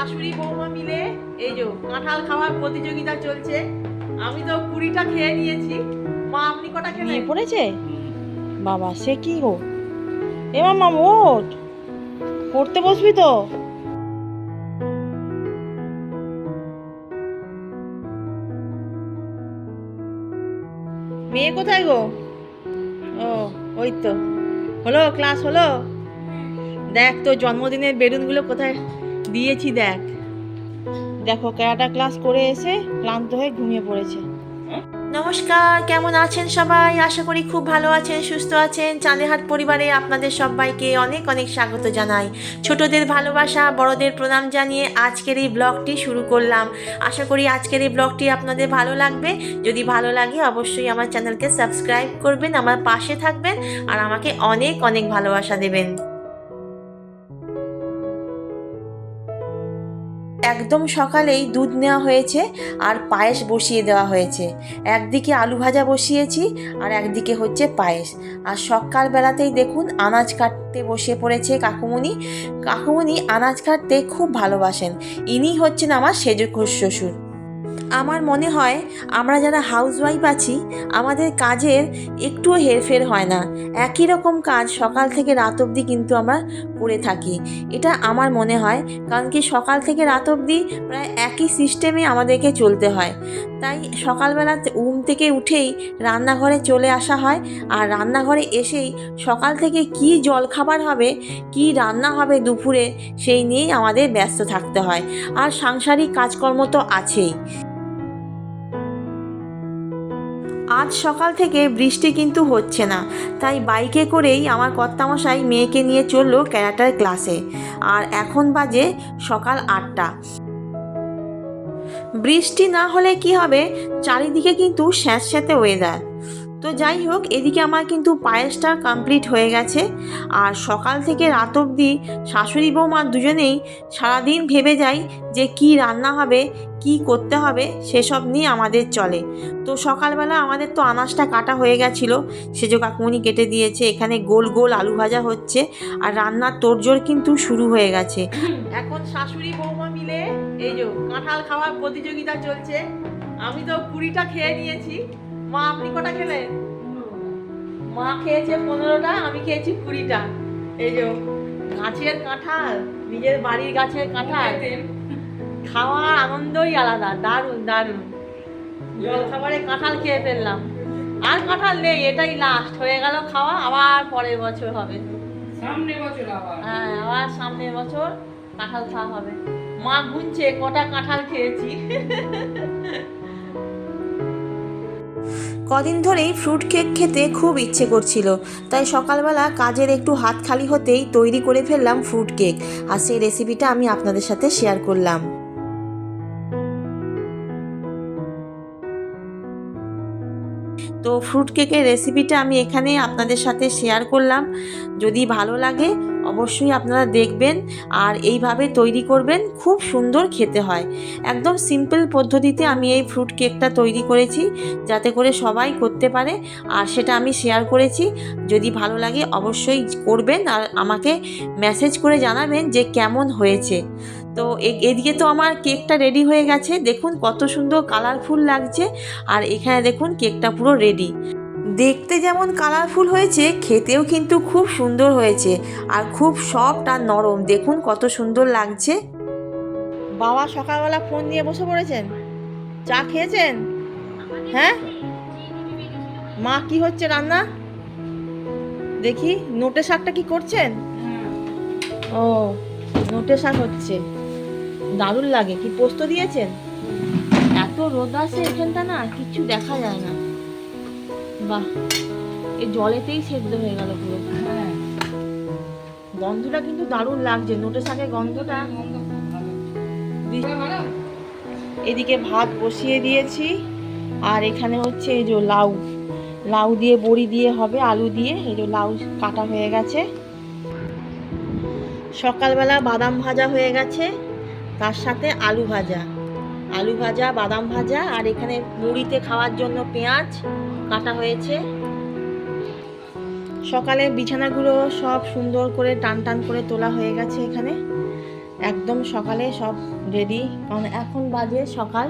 শাশুড়ি বৌমা মিলে এই যে কাঁঠাল খাওয়ার প্রতিযোগিতা চলছে। আমি তো কুড়িটা খেয়ে নিয়েছি। মা, আপনি কটা নিয়ে পড়েছে? বাবা, সে কি গো? এ মামা ওঠ। পড়তে বসবি তো। মেয়ে কোথায় গো? ও, ওই তো। হলো, ক্লাস হলো? দেখ তো জন্মদিনের বেলুনগুলো কোথায়? দিয়েছি, দেখ। দেখো, ক্যারাটা ক্লাস করে এসে ক্লান্ত হয়ে ঘুমিয়ে পড়েছে। নমস্কার, কেমন আছেন সবাই? আশা করি খুব ভালো আছেন, সুস্থ আছেন। চাঁদেহাট পরিবারে আপনাদের সবাইকে অনেক অনেক স্বাগত জানাই। ছোটদের ভালোবাসা, বড়দের প্রণাম জানিয়ে আজকের এই ব্লগটি শুরু করলাম। আশা করি আজকের এই ব্লগটি আপনাদের ভালো লাগবে। যদি ভালো লাগে, অবশ্যই আমার চ্যানেলকে সাবস্ক্রাইব করবেন, আমার পাশে থাকবেন, আর আমাকে অনেক অনেক ভালোবাসা দেবেন। একদম সকালেই দুধ নেওয়া হয়েছে আর পায়েস বসিয়ে দেওয়া হয়েছে। একদিকে আলু ভাজা বসিয়েছি আর একদিকে হচ্ছে পায়েস। আর সকালবেলাতেই দেখুন আনাজ কাটতে বসে পড়েছে কাকুমণি কাকুমণি আনাজ কাটতে খুব ভালোবাসেন। ইনি হচ্ছেন আমার সেজ শ্বশুর। আমার মনে হয় আমরা যারা হাউসওয়াইফ আছি, আমাদের কাজের একটুও হেরফের হয় না। একই রকম কাজ সকাল থেকে রাত অবধি কিন্তু আমরা করে থাকি। এটা আমার মনে হয়, কারণ কি সকাল থেকে রাত অবধি প্রায় একই সিস্টেমে আমাদেরকে চলতে হয়। তাই সকালবেলা ঘুম থেকে উঠেই রান্নাঘরে চলে আসা হয় আর রান্নাঘরে এসেই সকাল থেকে কি জলখাবার হবে, কি রান্না হবে দুপুরে, সেই নিয়েই আমাদের ব্যস্ত থাকতে হয়। আর সাংসারিক কাজকর্ম তো আছেই। আজ সকাল থেকে বৃষ্টি কিন্তু হচ্ছে না। তাই বাইকে করেই আমার কর্তামশাই মেয়েকে নিয়ে চলল ক্যারাটার ক্লাসে। আর এখন বাজে সকাল আটটা। বৃষ্টি না হলে কি হবে? চারিদিকে কিন্তু স্যাঁতস্যাঁতে ওয়েদার তো যাই হোক, এদিকে আমার কিন্তু পায়েসটা কমপ্লিট হয়ে গেছে। আর সকাল থেকে রাত অবধি শাশুড়ি বৌমা দুজনেই সারাদিন ভেবে যাই যে কি রান্না হবে, কি করতে হবে, সেসব নিয়ে আমাদের চলে। তো সকালবেলা আমাদের তো আনাজটা কাটা হয়ে গেছিল। সেজো কাকুমনি কেটে দিয়েছে, এখানে গোল গোল আলু ভাজা হচ্ছে আর রান্নার তোড়জোড় কিন্তু শুরু হয়ে গেছে। এখন শাশুড়ি বৌমা মিলে এই যে কাঁঠাল খাওয়ার প্রতিযোগিতা চলছে। আমি তো কুড়িটা খেয়ে নিয়েছি। মা আপনি কটা খেলেন মা খেয়েছে পনেরোটা আমি খেয়েছি কুড়িটা। এই যে গাছের কাঁঠাল নিজের বাড়ির গাছের কাঁঠাল। খাওয়ার আনন্দই আলাদা দারুণ দারুণ। জল খাবারে কাঁঠাল খেয়ে ফেললাম। আর কাঁঠাল নেই এটাই লাস্ট হয়ে গেল খাওয়া আবার পরের বছর হবে। সামনে বছর আবার। হ্যাঁ আবার সামনের বছর কাঁঠাল খাওয়া হবে। মা গুনছে কটা কাঁঠাল খেয়েছি। কদিন ধরেই ফ্রুট কেক খেতে খুব ইচ্ছে করছিল। তাই সকালবেলা কাজের একটু হাত খালি হতেই তৈরি করে ফেললাম ফ্রুট কেক আর সেই রেসিপিটা আমি আপনাদের সাথে শেয়ার করলাম। তো ফ্রুট কেকের রেসিপিটা আমি এখানে আপনাদের সাথে শেয়ার করলাম। যদি ভালো লাগে, অবশ্যই আপনারা দেখবেন আর এইভাবে তৈরি করবেন, খুব সুন্দর খেতে হয়। একদম সিম্পল পদ্ধতিতে আমি এই ফ্রুট কেকটা তৈরি করেছি, যাতে করে সবাই করতে পারে আর সেটা আমি শেয়ার করেছি। যদি ভালো লাগে, অবশ্যই করবেন আর আমাকে মেসেজ করে জানাবেন যে কেমন হয়েছে। তো এদিকে তো আমার কেকটা রেডি হয়ে গেছে। দেখুন কত সুন্দর কালারফুল লাগছে। আর এখানে দেখুন কেকটা পুরো রেডি দেখতে যেমন কালারফুল হয়েছে খেতেও কিন্তু খুব সুন্দর হয়েছে। আর খুব সফট আর নরম। দেখুন কত সুন্দর লাগছে। বাবা সকালবেলা ফোন নিয়ে বসে পড়েছেন? চা খেয়েছেন? হ্যাঁ? মা কি হচ্ছে রান্না? দেখি নোটে শাকটা কি করছেন? ও নোটে শাক হচ্ছে। দারুণ লাগে। কি পোস্ত দিয়েছেন? এত রোদ আছে এখানটা না কিচ্ছু দেখা যায় না। বাহ এই জলেতেই সেদ্ধ হয়ে গেল পুরো। হ্যাঁ। গন্ধটা কিন্তু দারুণ লাগছে নোটে শাকের গন্ধটা। এদিকে ভাত বসিয়ে দিয়েছি আর এখানে হচ্ছে এই যে লাউ। লাউ দিয়ে বড়ি দিয়ে হবে আলু দিয়ে। এই যে লাউ কাটা হয়ে গেছে। সকালবেলা বাদাম ভাজা হয়ে গেছে। তার সাথে আলু ভাজা। আলু ভাজা, বাদাম ভাজা, আর এখানে মুড়িতে খাওয়ার জন্য পেঁয়াজ কাটা হয়েছে। সকালে বিছানাগুলো সব সুন্দর করে টান টান করে তোলা হয়ে গেছে এখানে। একদম সকালে সব রেডি কারণ এখন বাজে সকাল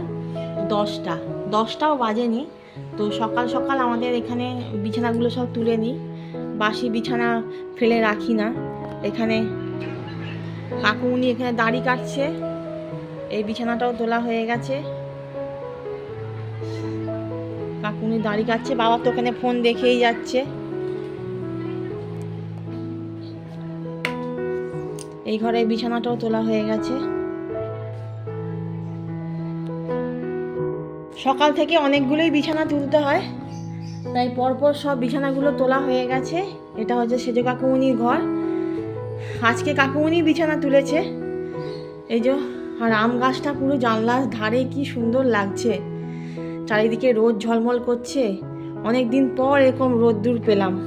দশটা। দশটাও বাজেনি। তো সকাল সকাল আমাদের এখানে বিছানাগুলো সব তুলে নিই। বাসি বিছানা ফেলে রাখি না। এখানে কাকুমুনি এখানে দাড়ি কাটছে। এই বিছানাটাও তোলা হয়ে গেছে। কাকুনি দাঁড়ি কাটছে, বাবা তো ওখানে ফোন দেখেই যাচ্ছে। এই ঘরে বিছানাটাও তোলা হয়ে গেছে। সকাল থেকে অনেকগুলোই বিছানা তুলতে হয়। তাই পরপর সব বিছানাগুলো তোলা হয়ে গেছে। এটা হচ্ছে সেজো কাকুমনির ঘর। আজকে কাকুমনি বিছানা তুলেছে। এই যে আর আম গাছটা পুরো জানলার ধারে কি সুন্দর লাগছে। চারিদিকে রোদ ঝলমল করছে। অনেক দিন পর এরকম রোদ্দুর পেলাম।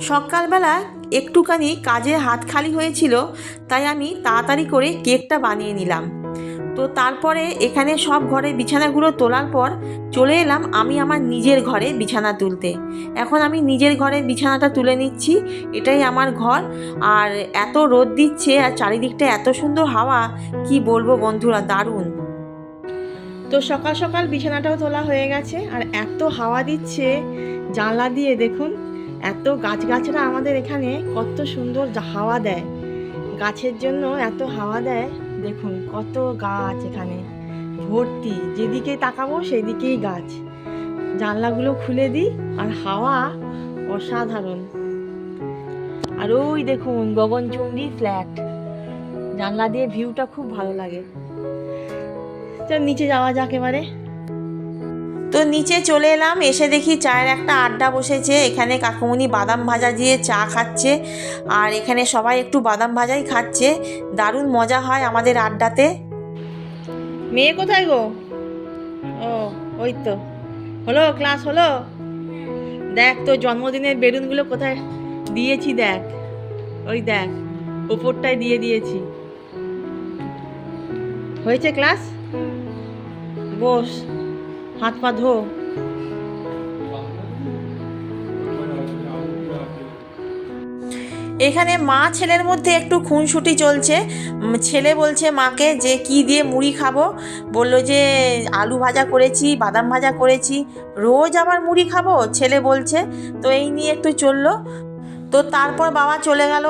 সকালবেলা একটুখানি কাজে হাত খালি হয়েছিল, তাই আমি তাড়াতাড়ি করে কেকটা বানিয়ে নিলাম। তো তারপরে এখানে সব ঘরে বিছানাগুলো তোলার পর চলে এলাম আমি আমার নিজের ঘরে বিছানা তুলতে। এখন আমি নিজের ঘরে বিছানাটা তুলে নিচ্ছি, এটাই আমার ঘর। আর এত রোদ দিচ্ছে আর চারিদিকটা এত সুন্দর হাওয়া, কি বলব বন্ধুরা, দারুণ। তো সকাল সকাল বিছানাটাও তোলা হয়ে গেছে আর এত হাওয়া দিচ্ছে, জানলা দিয়ে দেখুন, এত গাছগাছরা আমাদের এখানে কত সুন্দর হাওয়া দেয়। গাছের জন্য এত হাওয়া দেয়। দেখুন কত গাছ এখানে। ভর্তি, যেদিকে তাকাবো সেদিকেই গাছ। জানলাগুলো খুলে দিই আর হাওয়া অসাধারণ। আর ওই দেখুন গগনচুম্বী ফ্ল্যাট। জানলা দিয়ে ভিউটা খুব ভালো লাগে। চল নিচে যাওয়া যাক এবারে। তো নিচে চলে এলাম, এসে দেখি চায়ের একটা আড্ডা বসেছে। এখানে কাকুমনি বাদাম ভাজা দিয়ে চা খাচ্ছে আর এখানে সবাই একটু বাদাম ভাজাই খাচ্ছে। দারুণ মজা হয় আমাদের আড্ডাতে। মেয়ে কোথায় গো? ও, ওই তো। হলো, ক্লাস হলো? দেখ তো জন্মদিনের বেলুনগুলো কোথায়? দিয়েছি দেখ। ওই দেখ, ওপরটায় দিয়ে দিয়েছি। হয়েছে ক্লাস? বস। হাত পা ধো। এখানে মা ছেলের মধ্যে একটু খুনসুটি চলছে। ছেলে বলছে, মাকে যে কি দিয়ে মুড়ি খাব? বলল যে, আলু ভাজা করেছি, বাদাম ভাজা করেছি, রোজ আবার মুড়ি খাব? ছেলে বলছে। তো এই নিয়ে একটু চলল। তো তারপর বাবা চলে গেল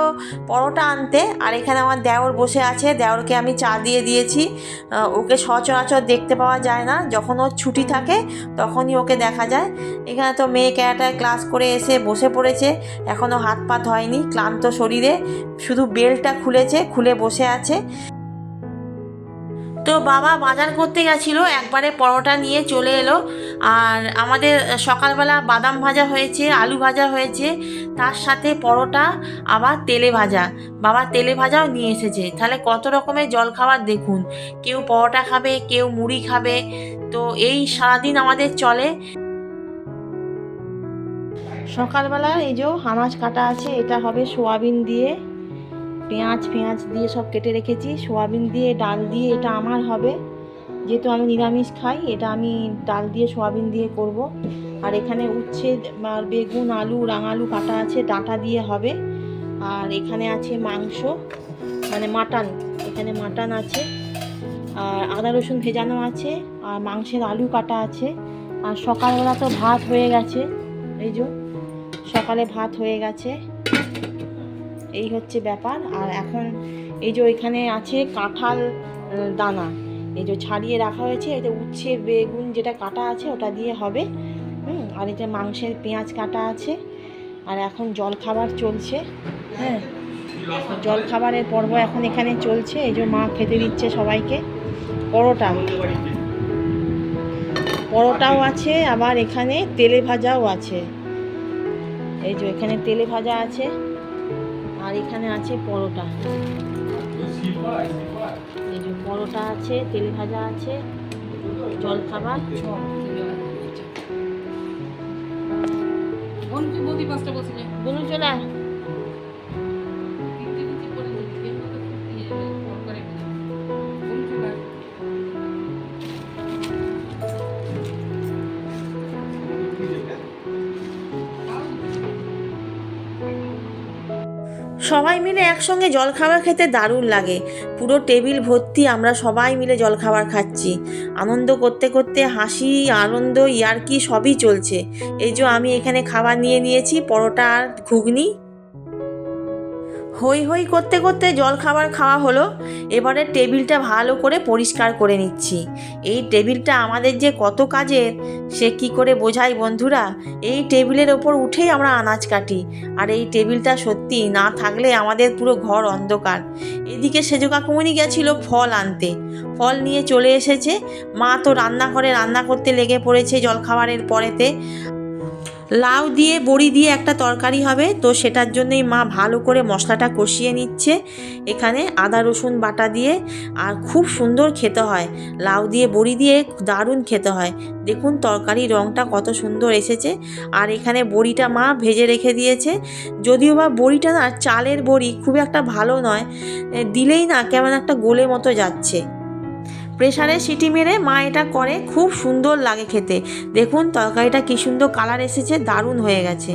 পরোটা আনতে। আর এখানে আমার দেওর বসে আছে। দেওরকে আমি চা দিয়ে দিয়েছি। ওকে সচরাচর দেখতে পাওয়া যায় না। যখন ওর ছুটি থাকে, তখনই ওকে দেখা যায়। এখানে তো মেয়ে ক্যারাটায় ক্লাস করে এসে বসে পড়েছে। এখনও হাত পাত হয়নি ক্লান্ত শরীরে। শুধু বেলটা খুলেছে, খুলে বসে আছে। তো বাবা বাজার করতে গেছিল, একবারে পরোটা নিয়ে চলে এলো। আর আমাদের সকালবেলা বাদাম ভাজা হয়েছে, আলু ভাজা হয়েছে, তার সাথে পরোটা, আবার তেলে ভাজা। বাবা তেলে ভাজাও নিয়ে এসেছে। তাহলে কত রকমের জলখাবার দেখুন। কেউ পরোটা খাবে, কেউ মুড়ি খাবে, তো এই সারাদিন আমাদের চলে। সকালবেলা এই যে হামাজ কাটা আছে, এটা হবে সোয়াবিন দিয়ে। পেঁয়াজ পেঁয়াজ দিয়ে সব কেটে রেখেছি, সোয়াবিন দিয়ে, ডাল দিয়ে এটা আমার হবে। যেহেতু আমি নিরামিষ খাই, এটা আমি ডাল দিয়ে, সোয়াবিন দিয়ে করব। আর এখানে উচ্ছে আর বেগুন, আলু, রাঙালু কাটা আছে, ডাঁটা দিয়ে হবে। আর এখানে আছে মাংস মানে মাটন, এখানে মাটন আছে। আর আদা, রসুন ভেজানো আছে, আর মাংসের আলু কাটা আছে। আর সকালবেলা তো ভাত হয়ে গেছে, এই যে সকালে ভাত হয়ে গেছে। এই হচ্ছে ব্যাপার। আর এখন এই যে ওইখানে আছে কাঁঠাল দানা। এই যে ছাড়িয়ে রাখা হয়েছে এটা উচ্ছে, বেগুন যেটা কাটা আছে ওটা দিয়ে হবে। হুম, আর এটা মাংসের পেঁয়াজ কাটা আছে। আর এখন জল খাবার চলছে। হ্যাঁ জল খাবারের পর্ব এখন এখানে চলছে। এই যে মা খেতে দিচ্ছে সবাইকে। পরোটা। পরোটাও আছে, আবার এখানে তেলে ভাজাও আছে। এই যে এখানে তেলে ভাজা আছে। আর এখানে আছে পরোটা। এই যে পরোটা আছে তেল ভাজা আছে জল খাবার বোন তুই বৌদি পাঁচটা বলুন চলে সবাই মিলে একসঙ্গে জলখাবার খেতে দারুণ লাগে। পুরো টেবিল ভর্তি, আমরা সবাই মিলে জলখাবার খাচ্ছি। আনন্দ করতে করতে হাসি, আনন্দ, ইয়ার্কি সবই চলছে। এই যে আমি এখানে খাবার নিয়ে নিয়েছি, পরোটা আর ঘুগনি। হই হই করতে করতে জল খাবার খাওয়া হলো। এবারে টেবিলটা ভালো করে পরিষ্কার করে নিচ্ছি। এই টেবিলটা আমাদের যে কত কাজের, সে কি করে বোঝাই বন্ধুরা? এই টেবিলের ওপর উঠেই আমরা আনাজ কাটি। আর এই টেবিলটা সত্যি না থাকলে আমাদের পুরো ঘর অন্ধকার। এদিকে সেজো কাকুমনি গেছিল ফল আনতে। ফল নিয়ে চলে এসেছে। মা তো রান্নাঘরে রান্না করতে লেগে পড়েছে জলখাবারের পরেতে। লাউ দিয়ে, বড়ি দিয়ে একটা তরকারি হবে। তো সেটার জন্যই মা ভালো করে মশলাটা কষিয়ে নিচ্ছে। এখানে আদা, রসুন বাটা দিয়ে আর খুব সুন্দর খেতে হয়। লাউ দিয়ে, বড়ি দিয়ে দারুণ খেতে হয়। দেখুন তরকারি রঙটা কত সুন্দর এসেছে। আর এখানে বড়িটা মা ভেজে রেখে দিয়েছে। যদিও বা বড়িটা না, চালের বড়ি খুব একটা ভালো নয়। দিলেই না কেমন একটা গোলে মতো যাচ্ছে। প্রেশারে সিটি মেরে মা এটা করে খুব সুন্দর লাগে খেতে। দেখুন তরকারিটা কি সুন্দর কালার এসেছে দারুণ হয়ে গেছে।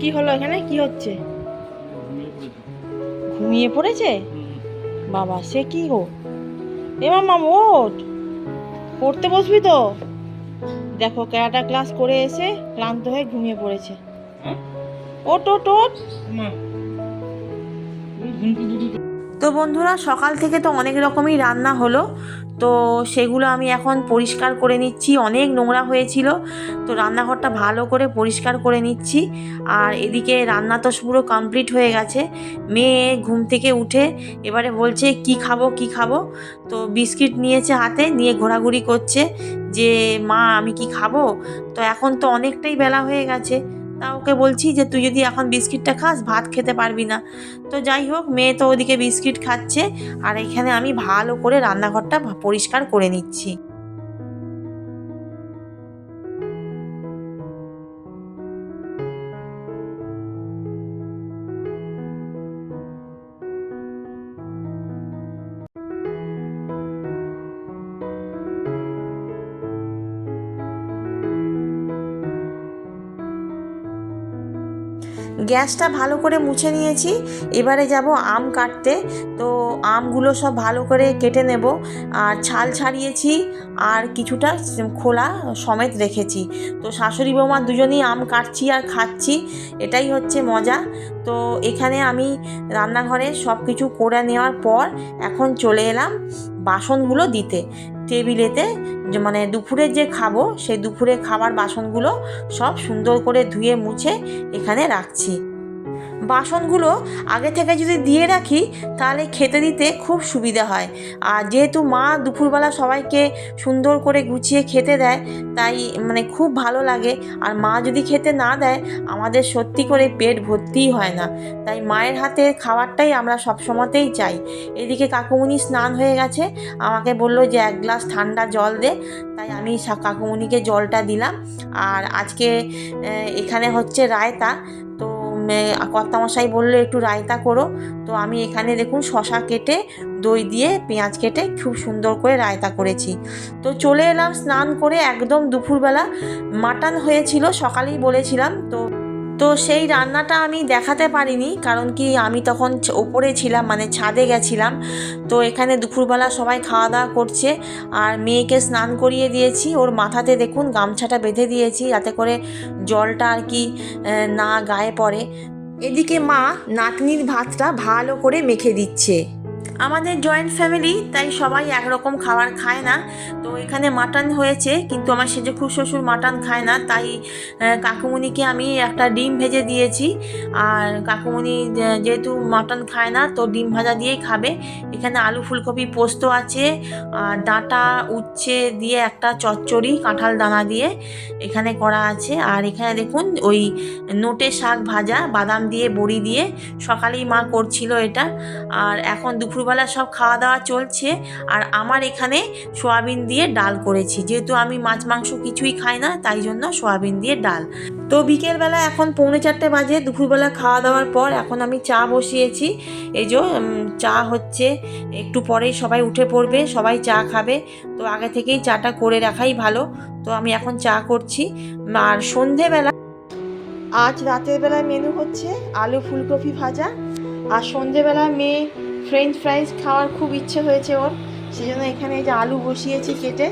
কি হলো এখানে? কি হচ্ছে? ঘুমিয়ে পড়েছে? বাবা সে কি গো? এ মামা ওঠ। পড়তে বসবি তো। দেখো ক্যারাটা ক্লাস করে এসে ক্লান্ত হয়ে ঘুমিয়ে পড়েছে। ওট ওট ওট তো বন্ধুরা, সকাল থেকে তো অনেক রকমই রান্না হলো। তো সেগুলো আমি এখন পরিষ্কার করে নিচ্ছি। অনেক নোংরা হয়েছিল। তো রান্নাঘরটা ভালো করে পরিষ্কার করে নিচ্ছি। আর এদিকে রান্না তো পুরো কমপ্লিট হয়ে গেছে। মেয়ে ঘুম থেকে উঠে এবারে বলছে, কি খাব কি খাব? তো বিস্কিট নিয়েছে হাতে, নিয়ে ঘোরাঘুরি করছে যে, মা, আমি কি খাব? তো এখন তো অনেকটাই বেলা হয়ে গেছে। তা ওকে বলছি যে, তুই যদি এখন বিস্কিটটা খাস, ভাত খেতে পারবি না। তো যাই হোক, মেয়ে তো ওদিকে বিস্কিট খাচ্ছে, আর এখানে আমি ভালো করে রান্নাঘরটা পরিষ্কার করে নিচ্ছি। গ্যাসটা ভালো করে মুছে নিয়েছি। এবারে যাব আম কাটতে। তো আমগুলো সব ভালো করে কেটে নেব। আর ছাল ছাড়িয়েছি আর কিছুটা খোলা সমেত রেখেছি। তো শাশুড়ি বৌমা দুজনেই আম কাটছি আর খাচ্ছি। এটাই হচ্ছে মজা। তো এখানে আমি রান্নাঘরে সব কিছু করে নেওয়ার পর এখন চলে এলাম বাসনগুলো দিতে। টেবিলেতে মানে দুপুরে যে খাব, সেই দুপুরে খাবার বাসনগুলো সব সুন্দর করে ধুয়ে মুছে এখানে রাখছি। বাসনগুলো আগে থেকে যদি দিয়ে রাখি, তাহলে খেতে দিতে খুব সুবিধা হয়। আর যেহেতু মা দুপুরবেলা সবাইকে সুন্দর করে গুছিয়ে খেতে দেয়, তাই মানে খুব ভালো লাগে। আর মা যদি খেতে না দেয়, আমাদের সত্যি করে পেট ভর্তিই হয় না। তাই মায়ের হাতে খাবারটাই আমরা সব সময়তেই চাই। এদিকে কাকুমুনি স্নান হয়ে গেছে। আমাকে বলল যে, এক গ্লাস ঠান্ডা জল দে। তাই আমি কাকুমুনিকে জলটা দিলাম। আর আজকে এখানে হচ্ছে রায়তা। তো কর্তামশাই বলল, একটু রায়তা করো। তো আমি এখানে দেখুন শশা কেটে, দই দিয়ে পেঁয়াজ কেটে খুব সুন্দর করে রায়তা করেছি। তো চলে এলাম স্নান করে একদম দুপুরবেলা। মাটন হয়েছিল, সকালেই বলেছিলাম, তো তো সেই রান্নাটা আমি দেখাতে পারিনি, কারণ কি আমি তখন ওপরে ছিলাম মানে ছাদে গেছিলাম। তো এখানে দুপুরবেলা সবাই খাওয়া দাওয়া করছে, আর মেয়েকে স্নান করিয়ে দিয়েছি। ওর মাথাতে দেখুন গামছাটা বেঁধে দিয়েছি, যাতে করে জলটা আর কি না গায়ে পড়ে। এদিকে মা নাতনির ভাতটা ভালো করে মেখে দিচ্ছে। আমাদের জয়েন্ট ফ্যামিলি তাই সবাই একরকম খাবার খায় না। তো এখানে মাটন হয়েছে কিন্তু আমার সেজে খুব শ্বশুর মাটন খায় না তাই আহ, কাকুমণিকে আমি একটা ডিম ভেজে দিয়েছি। আর কাকুমণি যেহেতু মাটন খায় না তো ডিম ভাজা দিয়েই খাবে। এখানে আলু ফুলকপি পোস্ত আছে আর ডাঁটা উচ্ছে দিয়ে একটা চচ্চড়ি কাঁঠাল দানা দিয়ে এখানে করা আছে। আর এখানে দেখুন ওই নোটে শাক ভাজা বাদাম দিয়ে বড়ি দিয়ে সকালেই মা করছিল এটা। আর এখন দুপুর দুপুরবেলা সব খাওয়া দাওয়া চলছে আর আমার এখানে সোয়াবিন দিয়ে ডাল করেছি। যেহেতু আমি মাছ, মাংস কিছুই খাই না, তাই জন্য সোয়াবিন দিয়ে ডাল। তো বিকেলবেলা এখন পৌনে চারটে বাজে, দুপুরবেলা খাওয়া দাওয়ার পর এখন আমি চা বসিয়েছি। এই যে চা হচ্ছে, একটু পরেই সবাই উঠে পড়বে, সবাই চা খাবে। তো আগে থেকেই চাটা করে রাখাই ভালো। তো আমি এখন চা করছি। আর সন্ধেবেলা, আজ রাতের বেলায় মেনু হচ্ছে আলু ফুলকপি ভাজা। আর সন্ধেবেলা মেয়ে ফ্রেঞ্চ ফ্রাইজ খাওয়ার খুব ইচ্ছে হয়েছে ওর। সেই জন্য এখানে এই যে আলু বসিয়েছি কেটে,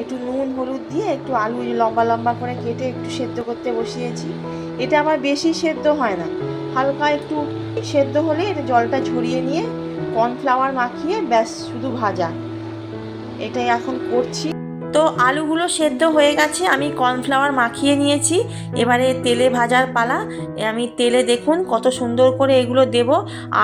একটু নুন, হলুদ দিয়ে একটু আলু লম্বা লম্বা করে কেটে একটু সেদ্ধ করতে বসিয়েছি। এটা আমার বেশি সেদ্ধ হয় না। হালকা একটু সেদ্ধ হলে এটা জলটা ঝরিয়ে নিয়ে কর্নফ্লাওয়ার মাখিয়ে ব্যাস শুধু ভাজা। এটাই এখন করছি। তো আলুগুলো সেদ্ধ হয়ে গেছে, আমি কর্নফ্লাওয়ার মাখিয়ে নিয়েছি। এবারে তেলে ভাজার পালা। আমি তেলে দেখুন কত সুন্দর করে এগুলো দেব,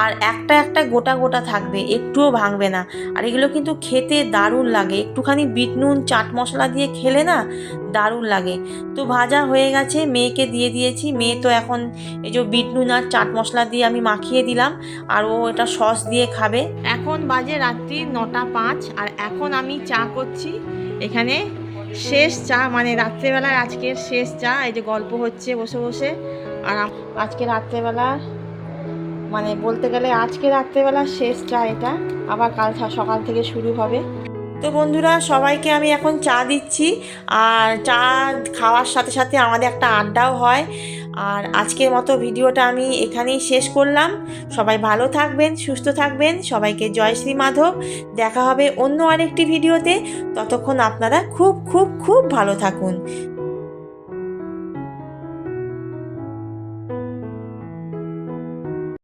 আর একটা একটা গোটা গোটা থাকবে, একটুও ভাঙবে না। আর এগুলো কিন্তু খেতে দারুণ লাগে। একটুখানি বিট নুন, চাট মশলা দিয়ে খেলে না দারুণ লাগে। তো ভাজা হয়ে গেছে, মেয়েকে দিয়ে দিয়েছি। মেয়ে তো এখন এই যে বিট নুন আর চাট মশলা দিয়ে আমি মাখিয়ে দিলাম, আর ও এটা সস দিয়ে খাবে। এখন বাজে রাত্রি নটা পাঁচ, আর এখন আমি চা করছি। এখানে শেষ চা মানে রাত্রেবেলার আজকের শেষ চা, এই যে গল্প হচ্ছে বসে বসে। আর আজকে রাত্রেবেলা মানে বলতে গেলে আজকে রাত্রেবেলা শেষ চা এটা, আবার কাল সকাল থেকে শুরু হবে। তো বন্ধুরা, সবাইকে আমি এখন চা দিচ্ছি। আর চা খাওয়ার সাথে সাথে আমাদের একটা আড্ডাও হয়। আর আজকের মতো ভিডিওটা আমি এখানেই শেষ করলাম। সবাই ভালো থাকবেন, সুস্থ থাকবেন। সবাইকে জয় শ্রী মাধব। দেখা হবে অন্য আরেকটি ভিডিওতে। ততক্ষণ আপনারা খুব খুব খুব ভালো থাকুন।